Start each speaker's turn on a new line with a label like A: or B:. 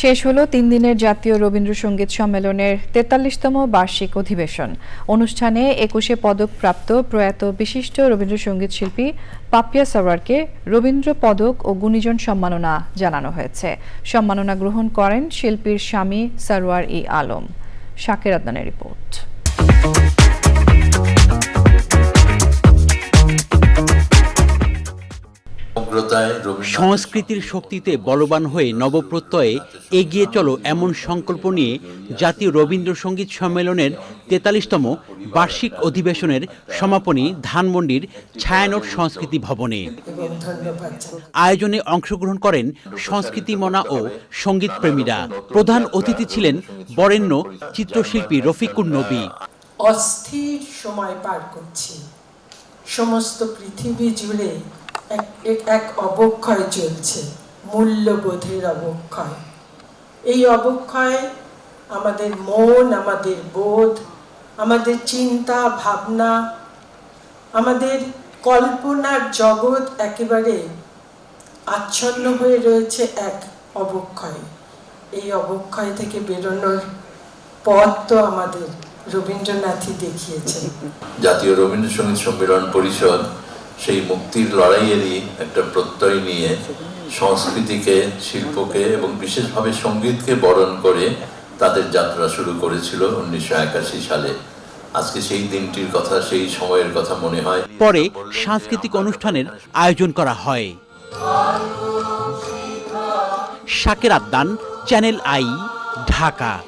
A: শেষ হলো তিন দিনের জাতীয় রবীন্দ্রসঙ্গীত সম্মেলনের তেতাল্লিশতম বার্ষিক অধিবেশন। অনুষ্ঠানে একুশে পদকপ্রাপ্ত প্রয়াত বিশিষ্ট রবীন্দ্রসঙ্গীত শিল্পী পাপিয়া সাওয়ারকে রবীন্দ্র পদক ও গুণীজন সম্মাননা জানানো হয়েছে। সম্মাননা গ্রহণ করেন শিল্পীর স্বামী সারোয়ার ই আলম। শাকের আদনানের রিপোর্ট।
B: সংস্কৃতির শক্তিতে বলবান হয়ে নবপ্রত্যয়ে এগিয়ে চলো এমন সংকল্প নিয়ে জাতীয় রবীন্দ্রসঙ্গীত সম্মেলনের তেতাল্লিশতম বার্ষিক অধিবেশনের সমাপনী ধানমন্ডির ছায়ানট সংস্কৃতি ভবনে। আয়োজনে অংশগ্রহণ করেন সংস্কৃতি মনা ও সংগীত প্রেমীরা প্রধান অতিথি ছিলেন বরেণ্য চিত্রশিল্পী রফিকুর নবী।
C: অস্থির সময় পার করছি। সমস্ত পৃথিবী জুড়ে এক অবক্ষয় চলছে, মূল্যবোধের অবক্ষয়। এই অবক্ষয় আমাদের মন, আমাদের বোধ, আমাদের চিন্তা, ভাবনা, আমাদের কল্পনার জগৎ একেবারে আচ্ছন্ন হয়ে রয়েছে এক অবক্ষয়। এই অবক্ষয় থেকে বেরোনোর পথ তো আমাদের রবীন্দ্রনাথই দেখিয়েছেন।
D: জাতীয় রবীন্দ্রসঙ্গীত সম্মেলন পরিষদ সেই মুক্তির লড়াইয়েরই একটা প্রত্যয় নিয়ে সংস্কৃতিকে, শিল্পকে এবং বিশেষভাবে সঙ্গীতকে বরণ করে তাদের যাত্রা শুরু করেছিল উনিশশো একাশি সালে। আজকে সেই দিনটির কথা, সেই সময়ের কথা মনে হয়।
B: পরে সাংস্কৃতিক অনুষ্ঠানের আয়োজন করা হয়। শাকের আদান, চ্যানেল আই, ঢাকা।